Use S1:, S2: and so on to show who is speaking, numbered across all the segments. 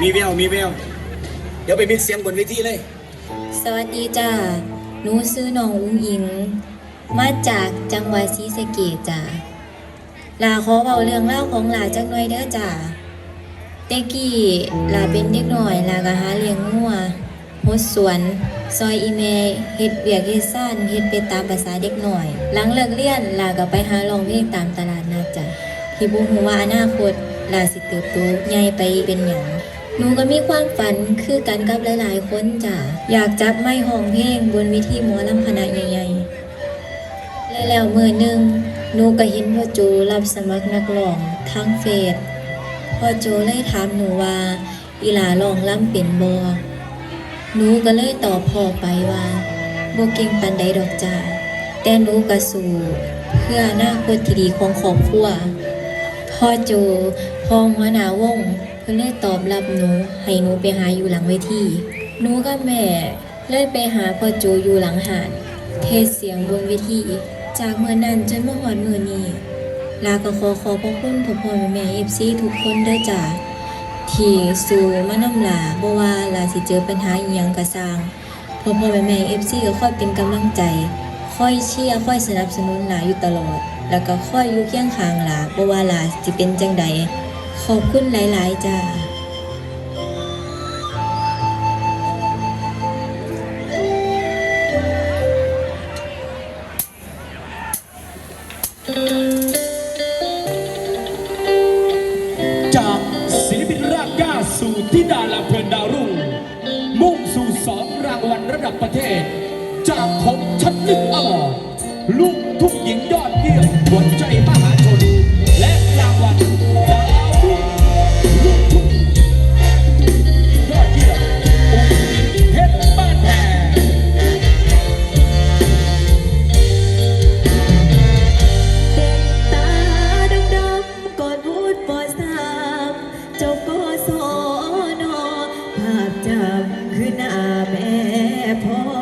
S1: มีแววมีแววเดี๋ยวไปมิกเสียงบนเวทีเลย
S2: สวัสดีจ้าหนูซื้อน้องอุ้งอิง มาจากจังหวัดศรีสะเกษจ้าลาขอเบาเรื่องเล่าของหลาจักหน่อยเด้อจ้าเต็กกี้ลาเป็นเด็กหน่อยลาก็หาเลี้ยงงัวหดสวน ซอยอีเมเฮ็ดเบียกเฮ็ดซ่านเฮ็ดไปตามภาษาเด็กหน่อย หลังเลิกเรียนลาก็ไปหาร้องเพลงตามตลาดนัดจ้ะที่บ่ฮู้ว่าอนาคตลาสิเติบโตใหญ่ไปเป็นหยัง หนูก็มีความฝันคือกันกับหลาย ๆ คนจ้ะอยากจับไม้ห้องเพลงบนวิธีหมอลำคณะใหญ่ๆและแล้วมือหนึ่งหนูก็เห็นพ่อโจรับสมัครนักร้องทางเฟซพ่อโจเลยถามหนูว่า อีหลาร้องล่ำเป็นบอหนูก็เลยตอบพ่อไปว่าบ่เก่งปันใดดอกจ้าแต่หนูก็สู้เพื่ออนาคตที่ดีของครอบครัวพ่อโจพ่อหัวหน้าวง เพิ่นเลยตอบรับหนูให้หนูไปหาอยู่หลังเวทีหนูกับแม่เลยไปหาพ่อโจอยู่หลังหาดเทศเสียงบนเวทีจากเมื่อนั้นจนเมาหอดมือนี้ ลาก็ขอขอบพระคุณพ่อพ่อแม่เอฟซีทุกคนเด้อจ้าที่สู่มานำลาบ่ว่าลาสิเจอปัญหาอีหยังก็สร้างพ่อพ่อแม่แม่เอฟซีก็คอยเป็นกำลังใจคอยเชียร์คอยสนับสนุนหลาอยู่ตลอด แล้วก็คอยอยู่เคียงข้างหลาบ่ว่าลาสิเป็นจังใด ขอบคุณหลาย ๆ จ้า คือหน้าแม่พ่อ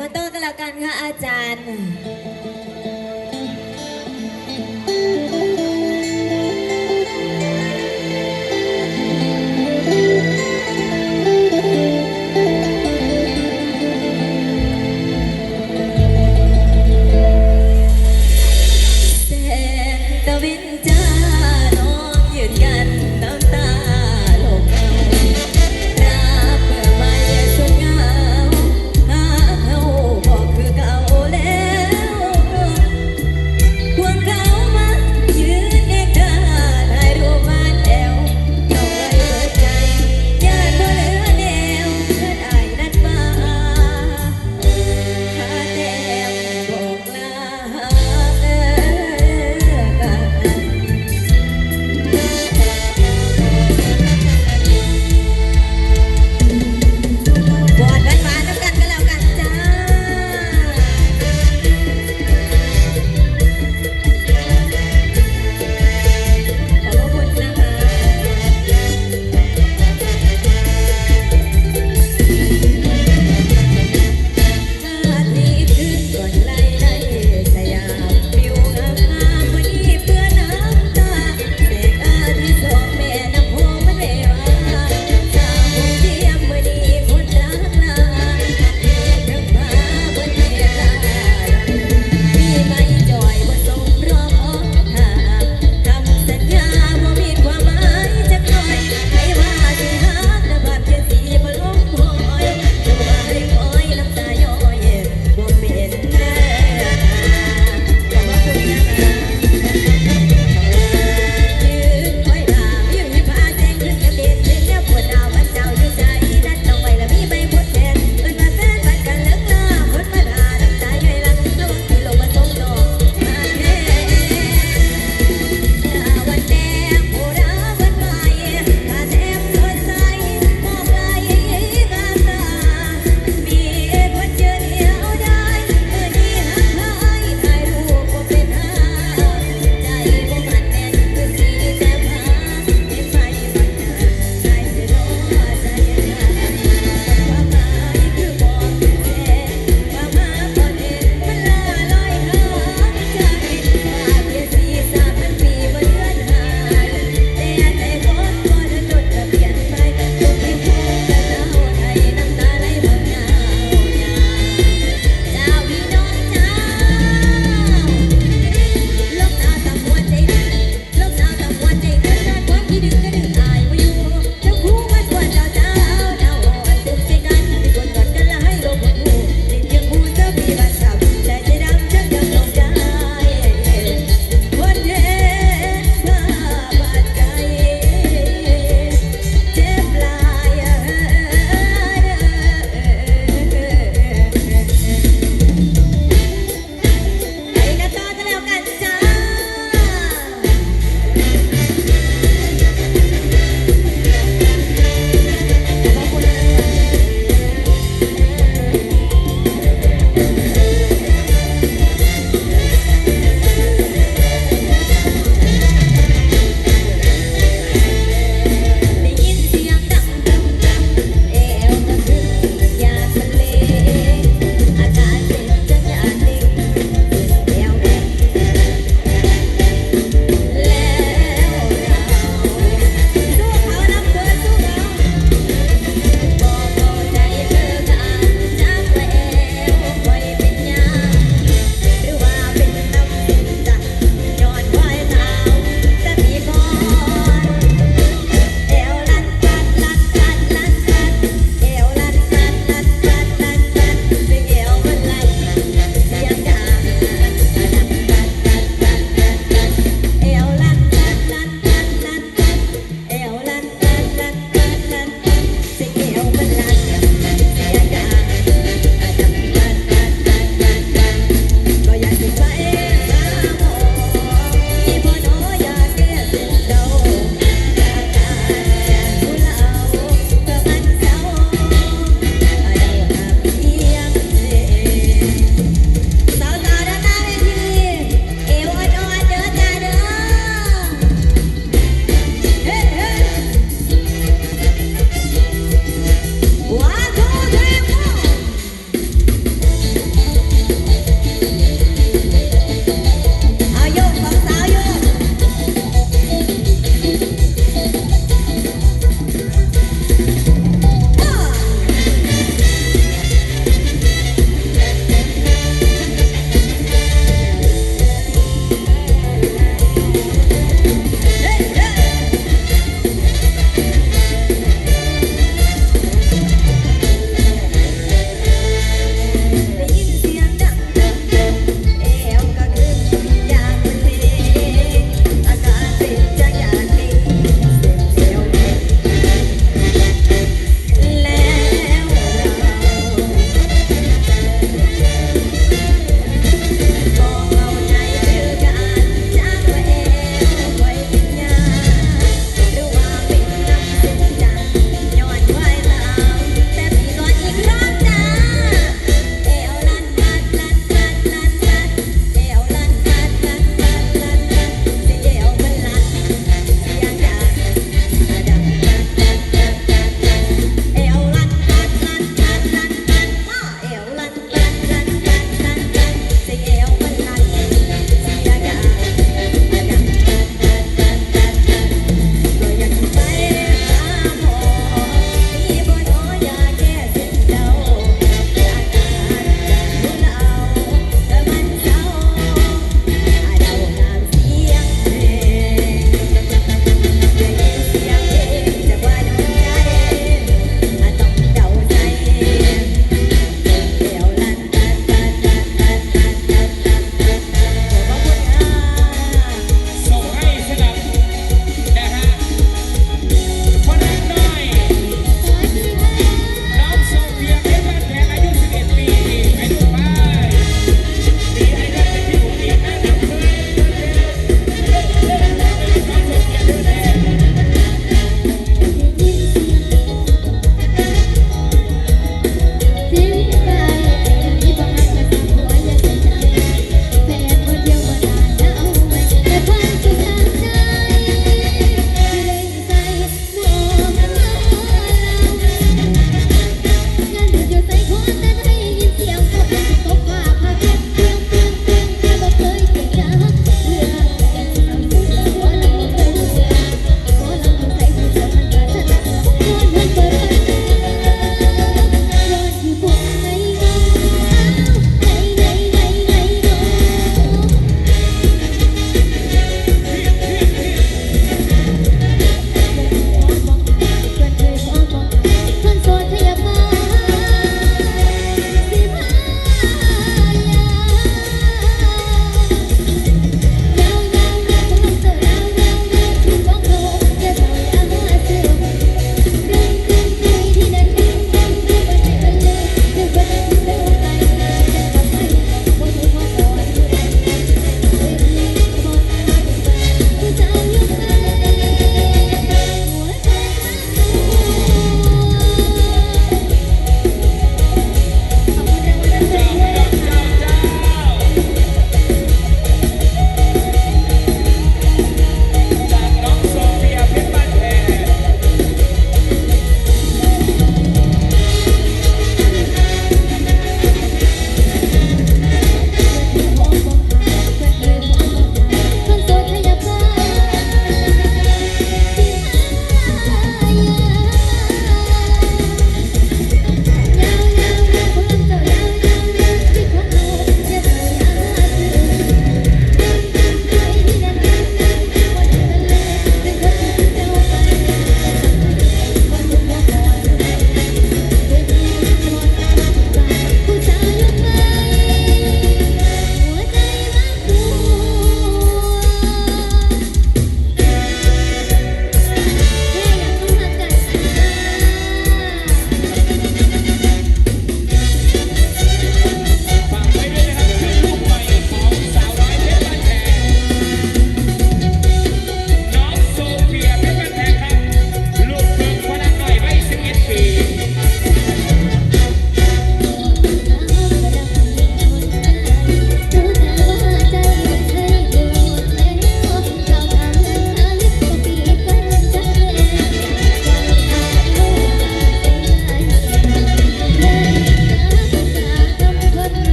S2: คอนโดกันแล้วกันค่ะอา
S3: จารย์